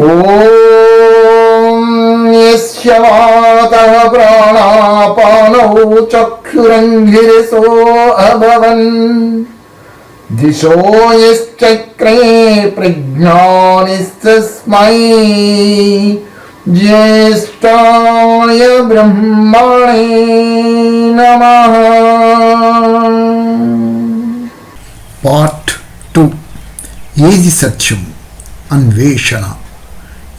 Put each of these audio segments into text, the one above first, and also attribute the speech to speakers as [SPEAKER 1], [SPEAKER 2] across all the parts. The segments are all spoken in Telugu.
[SPEAKER 1] ॐ प्राणापानौ चक्षुरङ्घिरसो अभवन् दिशो यश्चक्रे प्रज्ञानिस्तस्मै ज्येष्ठाय ब्रह्माणे नमः
[SPEAKER 2] പാർട്ട് ടു ഏത് സത്യം അന്വേഷണ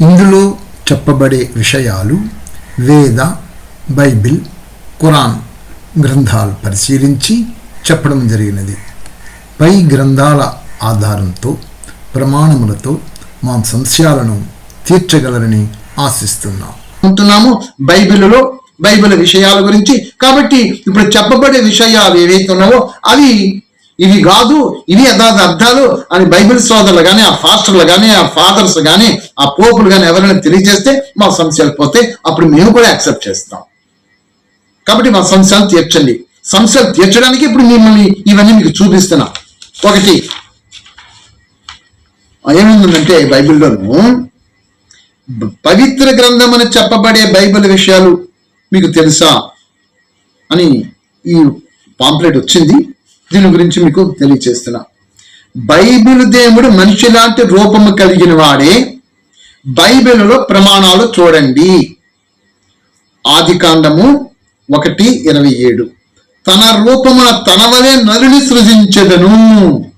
[SPEAKER 2] ఇందులో చెప్పబడే విషయాలు వేద బైబిల్ ఖురాన్ గ్రంథాలు పరిశీలించి చెప్పడం జరిగినది. పై గ్రంథాల ఆధారంతో ప్రమాణములతో మా సంశయాలను తీర్చగలరని ఆశిస్తున్నాం.
[SPEAKER 3] ఉంటున్నాము బైబిల్లో బైబిల్ విషయాల గురించి. కాబట్టి ఇప్పుడు చెప్పబడే విషయాలు ఏవైతే ఉన్నావో అవి ఇవి కాదు ఇవి యథార్థ అర్థాలు అని బైబిల్ సోదరులు కానీ ఆ ఫాస్టర్లు కానీ ఆ ఫాదర్స్ కానీ ఆ పోపులు కానీ ఎవరైనా తెలియజేస్తే మా సంశయాలు పోతే అప్పుడు మేము కూడా యాక్సెప్ట్ చేస్తాం. కాబట్టి మా సమస్యలు తీర్చండి. సమస్యలు తీర్చడానికి ఇప్పుడు మిమ్మల్ని ఇవన్నీ మీకు చూపిస్తున్నా. ఒకటి ఏముందంటే బైబిల్లోను పవిత్ర గ్రంథం అని చెప్పబడే బైబిల్ విషయాలు మీకు తెలుసా అని ఈ పాంప్లెట్ వచ్చింది. దీని గురించి మీకు తెలియచేస్తున్నా. బైబిల్ దేవుడు మనిషి లాంటి రూపము కలిగిన వాడే. బైబిల్లో ప్రమాణాలు చూడండి. ఆది కాండము ఒకటి ఇరవై ఏడు. తన రూపమున తన వలె నరుని సృజించెదను.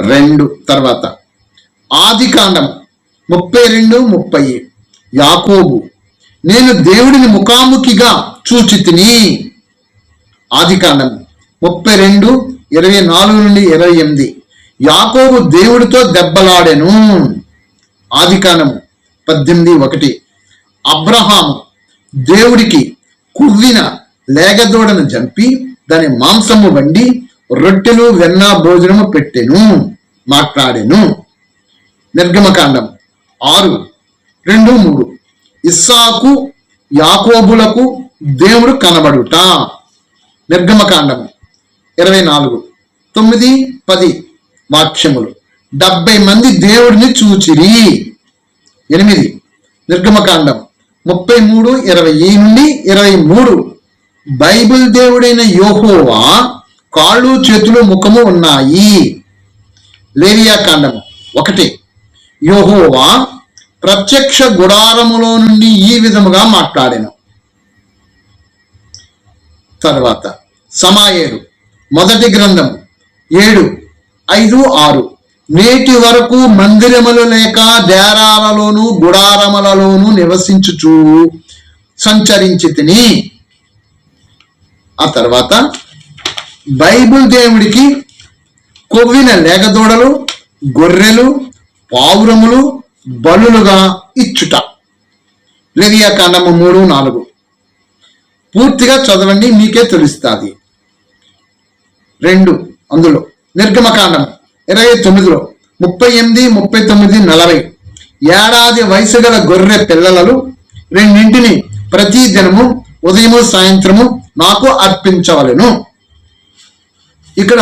[SPEAKER 3] రెండు తర్వాత. ఆది కాండం ముప్పై రెండు ముప్పై యాకోబు నేను దేవుడిని ముఖాముఖిగా చూచి తిని ఆది కాండము ముప్పై రెండు ఇరవై నాలుగు నుండి ఇరవై ఎనిమిది. యాకోబు దేవుడితో దెబ్బలాడెను. ఆది పద్దెనిమిది ఒకటి. అబ్రహాము దేవుడికి కువ్విన లేగదూడను చంపి దాని మాంసము వండి రొట్టెలు వెన్న భోజనము పెట్టెను మాట్లాడెను. నిర్గమకాండం ఆరు రెండు మూడు. ఇస్సాకు యాకోబులకు దేవుడు కనబడుట. నిర్గమకాండం ఇరవై నాలుగు తొమ్మిది పది వాక్యములు. డెబ్బై మంది దేవుడిని చూచిరి. ఎనిమిది నిర్గమకాండం. ముప్పై మూడు ఇరవై నుండి ఇరవై మూడు. బైబిల్ దేవుడైన యోహోవా కాళ్ళు చేతులు ముఖము ఉన్నాయి. లేవియా కాండము ఒకటి. యోహోవా ప్రత్యక్ష గుడారములో నుండి ఈ విధముగా మాట్లాడాను. తర్వాత సమాయేరు మొదటి గ్రంథం ఏడు ఐదు ఆరు. నేటి వరకు మందిరములు లేక దేరాలలోను గుడారములలోను నివసించుచు సంచరించి తిని. ఆ తర్వాత బైబిల్ దేవుడికి కొవ్విన లేగదూడలు గొర్రెలు పావురములు బలులుగా ఇచ్చుట. లెవియా కాండము మూడు నాలుగు. పూర్తిగా చదవండి మీకే తెలుస్తుంది. రెండు అందులో నిర్గమకాండం ఇరవై తొమ్మిదిలో ముప్పై ఎనిమిది ముప్పై తొమ్మిది నలభై. ఏడాది వయసు గల గొర్రె పిల్లలను రెండింటిని ప్రతి దినము ఉదయము సాయంత్రము నాకు అర్పించవలెను. ఇక్కడ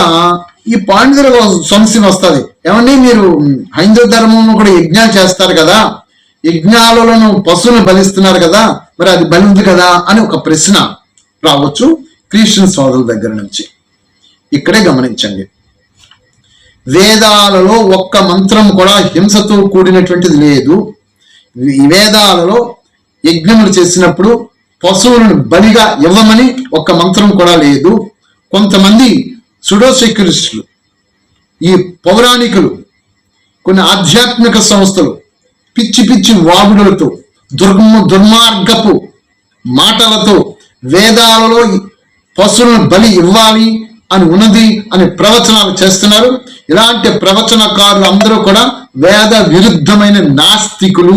[SPEAKER 3] ఈ పాండితుల సంశయం వస్తుంది. ఏమండి మీరు హైందవ ధర్మం కూడా యజ్ఞాలు చేస్తారు కదా? యజ్ఞాలను పశువులు బలిస్తున్నారు కదా? మరి అది బలి ఉంది కదా అని ఒక ప్రశ్న రావచ్చు క్రిస్టియన్ సోదరుల దగ్గర నుంచి. ఇక్కడే గమనించండి. వేదాలలో ఒక్క మంత్రం కూడా హింసతో కూడినటువంటిది లేదు. వేదాలలో యజ్ఞములు చేసినప్పుడు పశువులను బలిగా ఇవ్వమని ఒక్క మంత్రం కూడా లేదు. కొంతమంది సుడోసెక్యులిస్టులు ఈ పౌరాణికులు కొన్ని ఆధ్యాత్మిక సంస్థలు పిచ్చి పిచ్చి వాగుడులతో దుర్మ దుర్మార్గపు మాటలతో వేదాలలో పశువులను బలి ఇవ్వాలి అని ఉన్నది అని ప్రవచనాలు చేస్తున్నారు. ఇలాంటి ప్రవచనకారులు అందరూ కూడా వేద విరుద్ధమైన నాస్తికులు.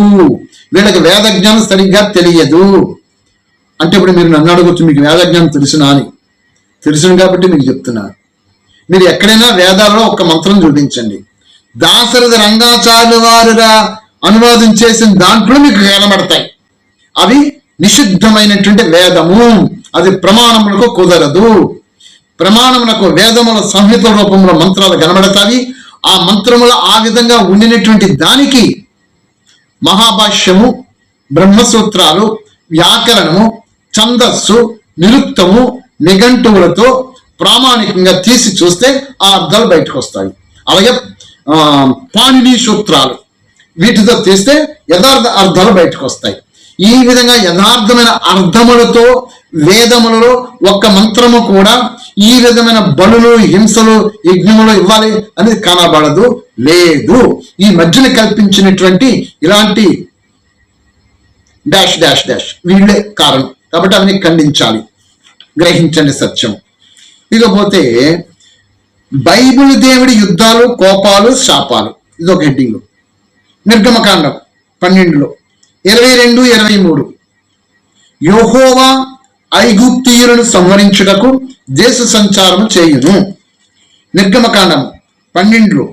[SPEAKER 3] వీళ్ళకి వేద జ్ఞానం సరిగ్గా తెలియదు. అంటే ఇప్పుడు మీరు నన్ను అడగొచ్చు మీకు వేద జ్ఞానం తెలుసునా అని. తెలుసును కాబట్టి మీకు చెప్తున్నాను మీరు ఎక్కడైనా వేదాలలో ఒక మంత్రం చూపించండి దాశరథ రంగాచార్య వారుగా అనువాదం చేసిన దాంట్లో మీకు కనబడతాయి అవి నిషిద్ధమైనటువంటి వేదము. అది ప్రమాణములకు కుదరదు. ప్రమాణమునకు వేదముల సంహిత రూపంలో మంత్రాలు కనబడతాయి. ఆ మంత్రముల ఆ విధంగా ఉండినటువంటి దానికి మహాభాష్యము బ్రహ్మసూత్రాలు వ్యాకరణము ఛందస్సు నిరుక్తము నిఘంటువులతో ప్రామాణికంగా తీసి చూస్తే ఆ అర్థాలు బయటకు వస్తాయి. అలాగే పాణిని సూత్రాలు వీటితో తీస్తే యథార్థ అర్థాలు బయటకు వస్తాయి. ఈ విధంగా యథార్థమైన అర్థములతో వేదములలో ఒక్క మంత్రము కూడా ఈ విధమైన బలులు హింసలు యజ్ఞములు ఇవ్వాలి అనేది కనబడదు లేదు. ఈ మధ్యన కల్పించినటువంటి ఇలాంటి డాష్ డాష్ డాష్ వీళ్ళే కారణం. కాబట్టి అవన్నీ ఖండించాలి. గ్రహించండి సత్యం. ఇకపోతే బైబిల్ దేవుడి యుద్ధాలు కోపాలు శాపాలు. ఇది ఒక హెడ్డింగ్. నిర్గమకాండం పన్నెండులో. ఇరవై రెండు ఇరవై మూడు. యోహోవా ఐగుప్తీయులను సంహరించుటకు దేశ సంచారం చేయును. నిర్గమకాండం పన్నెండు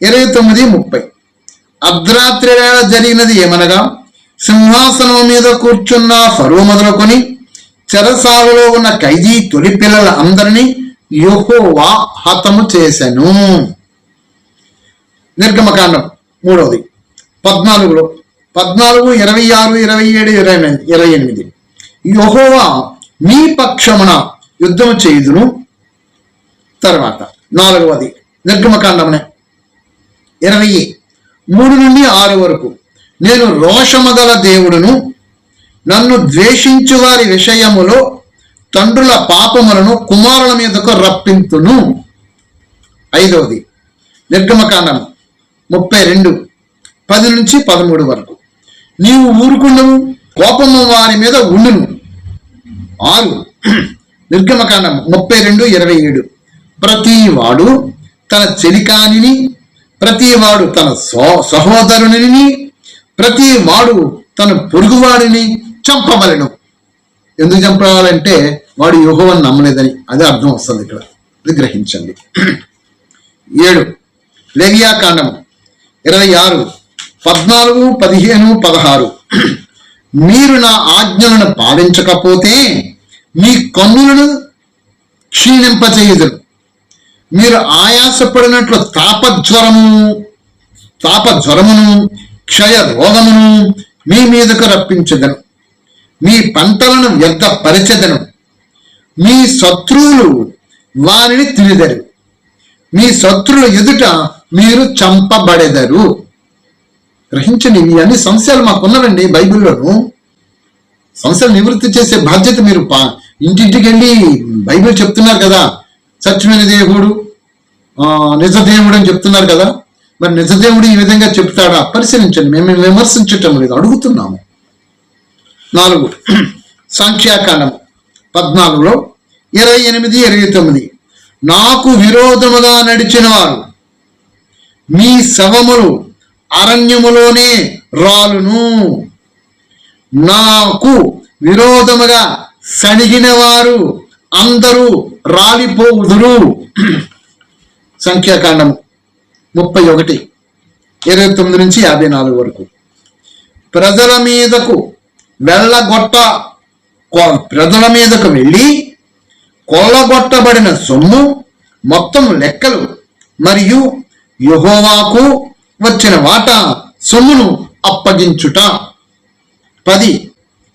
[SPEAKER 3] ఇరవై తొమ్మిది ముప్పై. అర్ధరాత్రి వేళ జరిగినది ఏమనగా సింహాసనం మీద కూర్చున్న ఫరో మొదలుకొని చెరసాలలో ఉన్న ఖైదీ తొలి పిల్లల అందరినీ యోహోవా హతము చేశాను నిర్గమకాండం మూడవది పద్నాలుగులో పద్నాలుగు ఇరవై ఆరు ఇరవై ఏడు ఇరవై ఇరవై ఎనిమిది. యహోవా మీ పక్షమున యుద్ధం చేయుదును. తర్వాత నాలుగవది నిర్గమకాండమునే. ఇరవై మూడు నుండి ఆరు వరకు నేను రోషమగల దేవుడును నన్ను ద్వేషించు వారి విషయములో తండ్రుల పాపములను కుమారుల మీదకు రప్పింతును. ఐదవది నిర్గమకాండం ముప్పై రెండు పది నుంచి పదమూడు వరకు. నీవు ఊరుకుండవు కోపము వారి మీద ఉండును. ఆరు. నిర్గమకాండం ముప్పై రెండు ఇరవై ఏడు. ప్రతి వాడు తన చెలికానిని ప్రతి వాడు తన సో సహోదరుని ప్రతి వాడు తన పొరుగువాడిని చంపబలను ఎందుకు చంపాలంటే వాడు యుహోవని నమ్మలేదని. అదే అర్థం వస్తుంది ఇక్కడ. ఇది గ్రహించండి. ఏడు. లేవియాకాండం ఇరవై ఆరు. పద్నాలుగు పదిహేను పదహారు. మీరు నా ఆజ్ఞలను పాలించకపోతే మీ కన్నులను క్షీణింపచేయుదురు. మీరు ఆయాసపడినట్లు తాపజ్వరము తాపజ్వరమును క్షయ రోగమును మీ మీదకు రప్పించదను. మీ పంటలను వ్యర్థపరచెదను. మీ శత్రువులు వారిని తిరిదరు మీ శత్రువుల ఎదుట మీరు చంపబడెదరు. గ్రహించండి మీ అన్ని సంశయాలు మాకున్నవండి బైబిల్లోను. సమస్యలు నివృత్తి చేసే బాధ్యత మీరు పా- ఇంటింటికి వెళ్ళి బైబిల్ చెప్తున్నారు కదా. సత్యమైన దేవుడు నిజదేవుడు అని చెప్తున్నారు కదా. మరి నిజ దేవుడు ఈ విధంగా చెప్తాడా? పరిశీలించండి. మేము విమర్శించటం లేదు. అడుగుతున్నాము. నాలుగు. సంఖ్యాకాండం పద్నాలుగులో ఇరవై ఎనిమిది ఇరవై తొమ్మిది. నాకు విరోధముగా నడిచిన వారు మీ శవములు అరణ్యములోనే రాలును. నాకు విరోధముగా సణిగిన వారు అందరూ రాలిపోవుదురు. సంఖ్యాకాండం ముప్పై ఒకటి ఇరవై తొమ్మిది నుంచి యాభై నాలుగు వరకు. ప్రజల మీదకు వెళ్ళగొట్ట ప్రజల మీదకు వెళ్ళి కొల్లగొట్టబడిన సొమ్ము మొత్తం లెక్కలు మరియు యుహోవాకు వచ్చిన వాటా సొమ్మును అప్పగించుట. పది.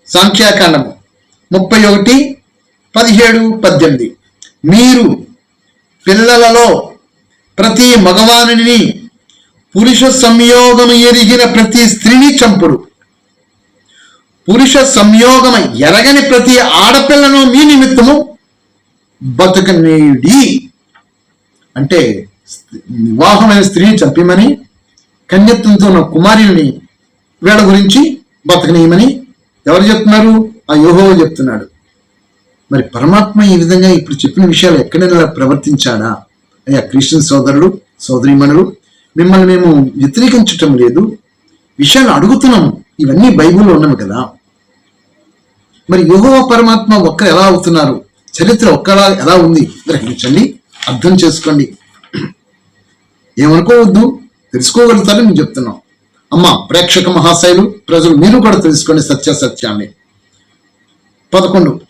[SPEAKER 3] సంఖ్యాకాండము ముప్పై ఒకటి పదిహేడు పద్దెనిమిది. మీరు పిల్లలలో ప్రతి మగవానిని పురుష సంయోగము ఎరిగిన ప్రతి స్త్రీని చంపుడు. పురుష సంయోగం ఎరగని ప్రతి ఆడపిల్లను మీ నిమిత్తము బతుకనేడి అంటే వివాహమైన స్త్రీని చంపిమని కన్యత్వంతో ఉన్న కుమారుని వీళ్ళ గురించి బతకనీయమని ఎవరు చెప్తున్నారు? ఆ యోహోవ చెప్తున్నాడు. మరి పరమాత్మ ఈ విధంగా ఇప్పుడు చెప్పిన విషయాలు ఎక్కడైనా ప్రవర్తించాడా? అయ్యా క్రిస్టియన్ సోదరుడు సోదరిమణులు మిమ్మల్ని మేము వ్యతిరేకించటం లేదు. విషయాలు అడుగుతున్నాము ఇవన్నీ బైబిల్లో ఉన్నవి కదా. మరి యోహోవ పరమాత్మ ఒక్కరు ఎలా అవుతున్నారు? చరిత్ర ఒక్కలా ఎలా ఉంది? గ్రహించండి. అర్థం చేసుకోండి. ఏమనుకోవద్దు. తెలుసుకోగలుగుతారని మేము చెప్తున్నాం అమ్మ ప్రేక్షక మహాశైలు ప్రజలు మీరు కూడా తెలుసుకోండి సత్యాసత్యాన్ని. పదకొండు.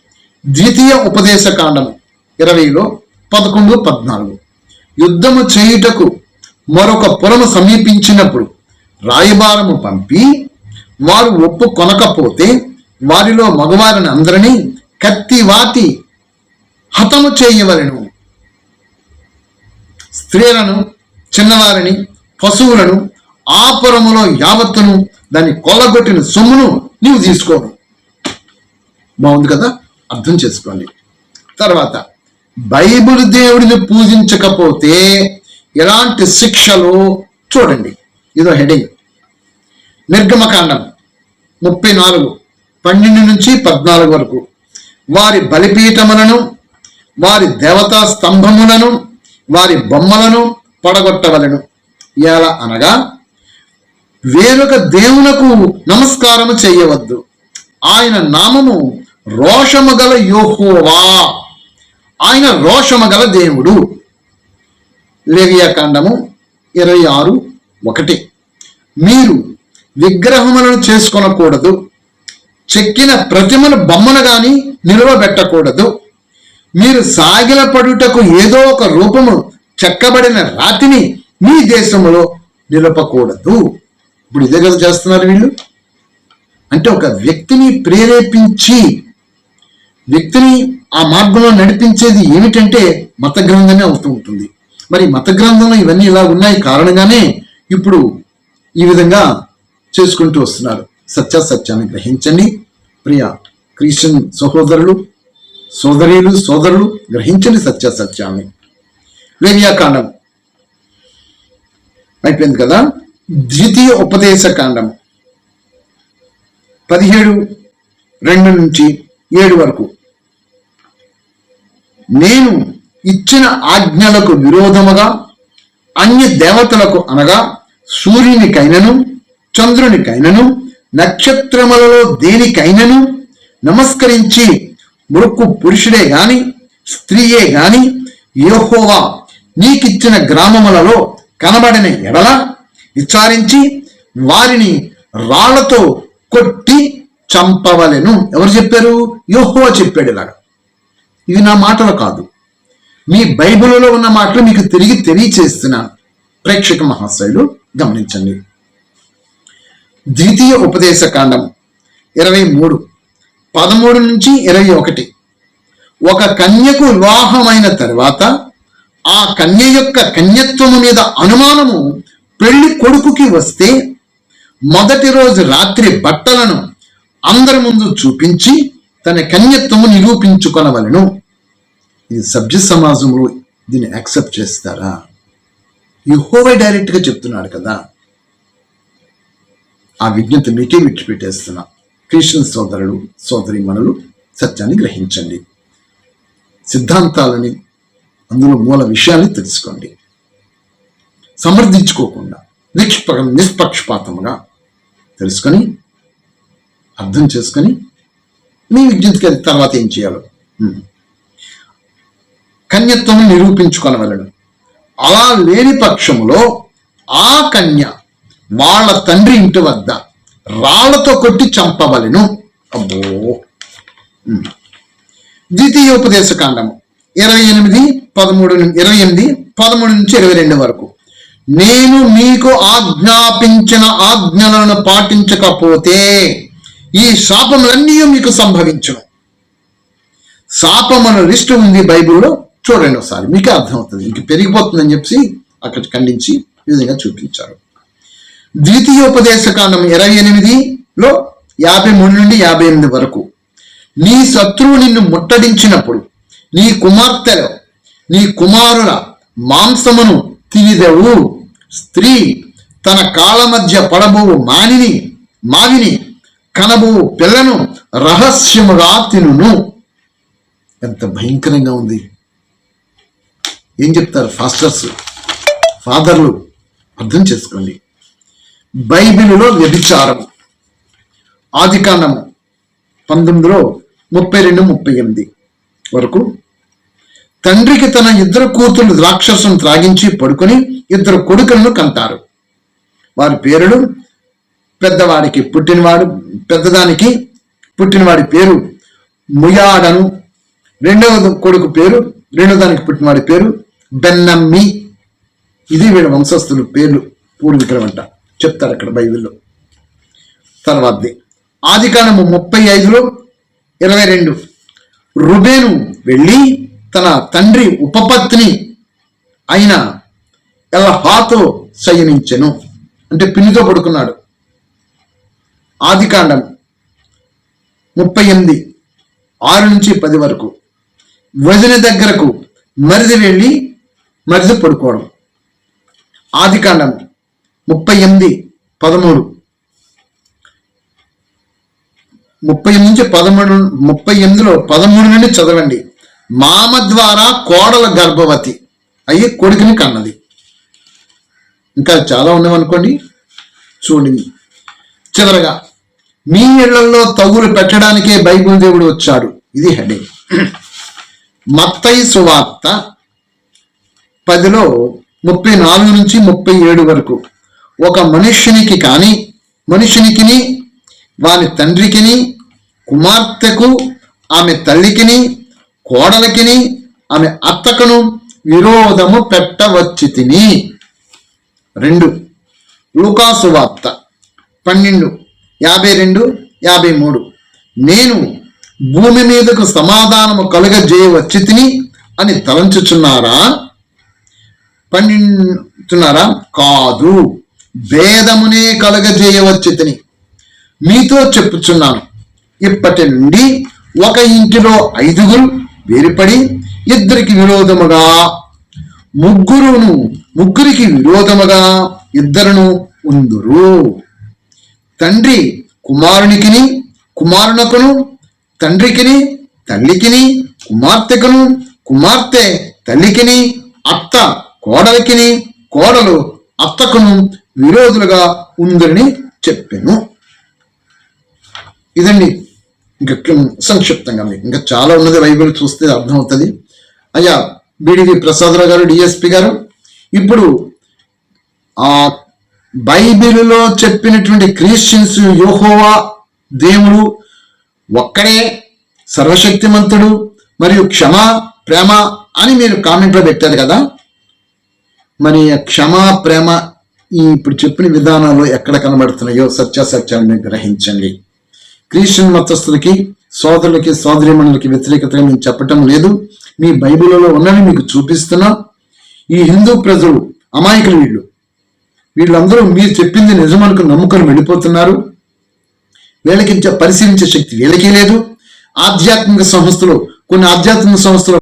[SPEAKER 3] ద్వితీయ ఉపదేశ కాండము ఇరవైలో పదకొండు పద్నాలుగు. యుద్ధము చేయుటకు మరొక పురము సమీపించినప్పుడు రాయబారము పంపి వారు ఒప్పు కొనకపోతే వారిలో మగవారిని అందరినీ కత్తి వాతి హతము చేయవలెను. స్త్రీలను చిన్నవారిని పశువులను ఆపురములో యావత్తును దాన్ని కొల్లగొట్టిన సొమ్మును నీవు తీసుకోను బాగుంది కదా? అర్థం చేసుకోండి తర్వాత బైబిల్ దేవుడిని పూజించకపోతే ఎలాంటి శిక్షలు చూడండి. ఇదో హెడింగ్ నిర్గమకాండం ముప్పై నాలుగు పన్నెండు నుంచి పద్నాలుగు వరకు. వారి బలిపీఠములను వారి దేవతా స్తంభములను వారి బొమ్మలను పడగొట్టవలను. ఎలా అనగా వేరొక దేవునకు నమస్కారము చేయవద్దు. ఆయన నామము రోషమగల యోహోవా. ఆయన రోషమగల దేవుడు. లేవియాకాండము ఇరవై ఆరు ఒకటి. మీరు విగ్రహములను చేసుకొనకూడదు. చెక్కిన ప్రతిమను బొమ్మను గాని నిలువబెట్టకూడదు. మీరు సాగిలపడుటకు ఏదో ఒక రూపము చెక్కబడిన రాతిని మీ దేశంలో నిలపకూడదు. ఇప్పుడు ఇదే కదా చేస్తున్నారు వీళ్ళు. అంటే ఒక వ్యక్తిని ప్రేరేపించి వ్యక్తిని ఆ మార్గంలో నడిపించేది ఏమిటంటే మత గ్రంథమే అవుతూ ఉంటుంది. మరి మత గ్రంథంలో ఇవన్నీ ఇలా ఉన్నాయి కారణంగానే ఇప్పుడు ఈ విధంగా చేసుకుంటూ వస్తున్నారు. సత్యాసత్యాన్ని గ్రహించండి. ప్రియ క్రిస్టియన్ సహోదరులు సోదరీలు సోదరులు గ్రహించండి సత్యాసత్యాన్ని లేవియాకాండం అయిపోయింది కదా? ద్వితీయ ఉపదేశ కాండం. పదిహేడు రెండు నుంచి ఏడు వరకు. నేను ఇచ్చిన ఆజ్ఞలకు విరోధముగా అన్య దేవతలకు అనగా సూర్యునికైనను చంద్రునికైనను నక్షత్రములలో దేనికైనను నమస్కరించి మురుక్కు పురుషుడే గాని స్త్రీయే గాని యహోవా నీకిచ్చిన గ్రామములలో కనబడిన ఎడల విచారించి వారిని రాళ్ళతో కొట్టి చంపవలెను. ఎవరు చెప్పారు? యోహో చెప్పాడు ఇలాగా. ఇవి నా మాటలు కాదు. మీ బైబిల్లో ఉన్న మాటలు మీకు తిరిగి తెలియచేస్తున్నాను ప్రేక్షక మహాశయులు గమనించండి. ద్వితీయ ఉపదేశ కాండం ఇరవై మూడు పదమూడు నుంచి ఇరవై ఒకటి. ఒక కన్యకు వివాహమైన తర్వాత ఆ కన్య యొక్క కన్యత్వము మీద అనుమానము పెళ్ళి కొడుకుకి వస్తే మొదటి రోజు రాత్రి బట్టలను అందరి ముందు చూపించి తన కన్యత్వము నిరూపించుకొనవలను. ఇది సభ్య సమాజంలో దీన్ని యాక్సెప్ట్ చేస్తారా? యహోవే డైరెక్ట్గా చెప్తున్నాడు కదా. ఆ విజ్ఞత మీకే విడిచిపెట్టేస్తున్నా. క్రిస్టియన్ సోదరులు సోదరి మనులు సత్యాన్ని గ్రహించండి. సిద్ధాంతాలని అందులో మూల విషయాన్ని తెలుసుకోండి. సమర్థించుకోకుండా నిష్ప నిష్పక్షపాతముగా తెలుసుకొని అర్థం చేసుకొని మీ విద్యుత్కి తర్వాత ఏం చేయాలో? కన్యత్వం నిరూపించుకొనవలను అలా లేని పక్షములో ఆ కన్య వాళ్ళ తండ్రి ఇంటి వద్ద రాళ్ళతో కొట్టి చంపవలెను. అబ్బో! ఉమ్. ద్వితీయోపదేశ కాండము. ఇరవై ఎనిమిది పదమూడు ఇరవై ఎనిమిది పదమూడు నుంచి ఇరవై రెండు వరకు. నేను మీకు ఆజ్ఞాపించిన ఆజ్ఞలను పాటించకపోతే ఈ శాపములన్నీ మీకు సంభవించును. శాపమన లిస్ట్ ఉంది బైబిల్లో. చూడండి ఒకసారి మీకే అర్థమవుతుంది. ఇంక పెరిగిపోతుందని చెప్పి అక్కడ ఖండించి ఈ విధంగా చూపించారు. ద్వితీయోపదేశ కాండం ఇరవై ఎనిమిదిలో యాభై మూడు నుండి యాభై ఎనిమిది వరకు నీ శత్రువు నిన్ను ముట్టడించినప్పుడు నీ కుమార్తెలు నీ కుమారుల మాంసమును తినిదెవు. స్త్రీ తన కాళ్ళ మధ్య పడబోవు మానిని మావిని కనబోవు పిల్లను రహస్యముగా తినును ఎంత భయంకరంగా ఉంది. ఏం చెప్తారు ఫాస్టర్స్? ఫాదర్లు అర్థం చేసుకోండి. బైబిలులో వ్యభిచారం. ఆదికాండము పంతొమ్మిదిలో ముప్పై రెండు ముప్పై ఎనిమిది వరకు తండ్రికి తన ఇద్దరు కూతురు రాక్షసును త్రాగించి పడుకొని ఇద్దరు కొడుకులను కంటారు. వారి పేరులు పెద్దవాడికి పుట్టినవాడు పెద్దదానికి పుట్టినవాడి పేరు ముయాడను. రెండవ కొడుకు పేరు రెండవ దానికి పుట్టినవాడి పేరు బెన్నమ్మి. ఇది వీళ్ళ వంశస్థులు పేర్లు పూర్వీకులు అంట చెప్తారు అక్కడ బైబిల్లో. తర్వాతది ఆది కాలము ముప్పై ఐదులో ఇరవై రెండు రుబేను వెళ్ళి తన తండ్రి ఉపపత్ని అయిన ఎల్హాతో శయనించెను. అంటే పిన్నితో పడుకున్నాడు. ఆదికాండం ముప్పై ఎనిమిది ఆరు నుంచి పది వరకు. వదిన దగ్గరకు మరిది వెళ్ళి మరిది పడుకోవడం. ఆదికాండం ముప్పై ఎనిమిది పదమూడు. ముప్పై ఎనిమిది నుంచి పదమూడు ముప్పై ఎనిమిదిలో పదమూడు నుండి చదవండి. మామ ద్వారా కోడల గర్భవతి అయ్యి కొడుకుని కన్నది. ఇంకా చాలా ఉన్నామనుకోండి చూడండి. చివరగా మీ ఇళ్ళలో తగులు పెట్టడానికే బైబిల్ దేవుడు వచ్చాడు. ఇది హెడింగ్ మత్తయి సువార్త పదిలో ముప్పై నాలుగు నుంచి ముప్పై ఏడు వరకు. ఒక మనుష్యునికి కానీ మనుషునికిని వాని తండ్రికిని కుమార్తెకు ఆమె తల్లికిని కోడలికిని ఆమె అత్తకును విరోధము పెట్టవచ్చు తిని రెండు. లూకాసు వార్త. పన్నెండు. యాభై రెండు యాభై మూడు. నేను భూమి మీదకు సమాధానము కలుగజేయవచ్చు తిని అని తలంచుచున్నారా? పండించున్నారా కాదు. భేదమునే కలుగజేయవచ్చి తిని మీతో చెప్పుచున్నాను. ఇప్పటి నుండి ఒక ఇంటిలో ఐదుగురు వేరుపడి ఇద్దరికి విరోధముగా ముగ్గురును ముగ్గురికి విరోధముగా ఇద్దరును ఉందురు. తండ్రి కుమారునికిని కుమారునకును తండ్రికిని తల్లికిని కుమార్తెకును కుమార్తె తల్లికిని అత్త కోడలికిని కోడలు అత్తకును విరోధులుగా ఉందని చెప్పాను. ఇదండి ఇంకా సంక్షిప్తంగా మీకు. ఇంకా చాలా ఉన్నది బైబిల్ చూస్తే అర్థమవుతుంది. అయ్యా బీడివి ప్రసాదరావు గారు డిఎస్పి గారు ఇప్పుడు ఆ బైబిల్లో చెప్పినటువంటి క్రిస్టియన్స్ యోహోవా దేవుడు ఒక్కడే సర్వశక్తిమంతుడు మరియు క్షమ ప్రేమ అని మీరు కామెంట్లో పెట్టారు కదా. మరి ఆ క్షమ ప్రేమ ఈ ఇప్పుడు చెప్పిన విధానాలు ఎక్కడ కనబడుతున్నాయో సత్యాసత్యాలను గ్రహించండి. క్రిస్టియన్ మతస్థులకి సోదరులకి సోదరిమణులకి వ్యతిరేకతగా నేను చెప్పటం లేదు. మీ బైబిల్లో ఉన్నవి మీకు చూపిస్తున్నా. ఈ హిందూ ప్రజలు అమాయకులు వీళ్ళు. వీళ్ళందరూ మీరు చెప్పింది నిజమనుకు నమ్ముకొని వెళ్ళిపోతున్నారు. వీళ్ళకి పరిశీలించే శక్తి వీళ్ళకి లేదు. ఆధ్యాత్మిక సంస్థలు కొన్ని ఆధ్యాత్మిక సంస్థలు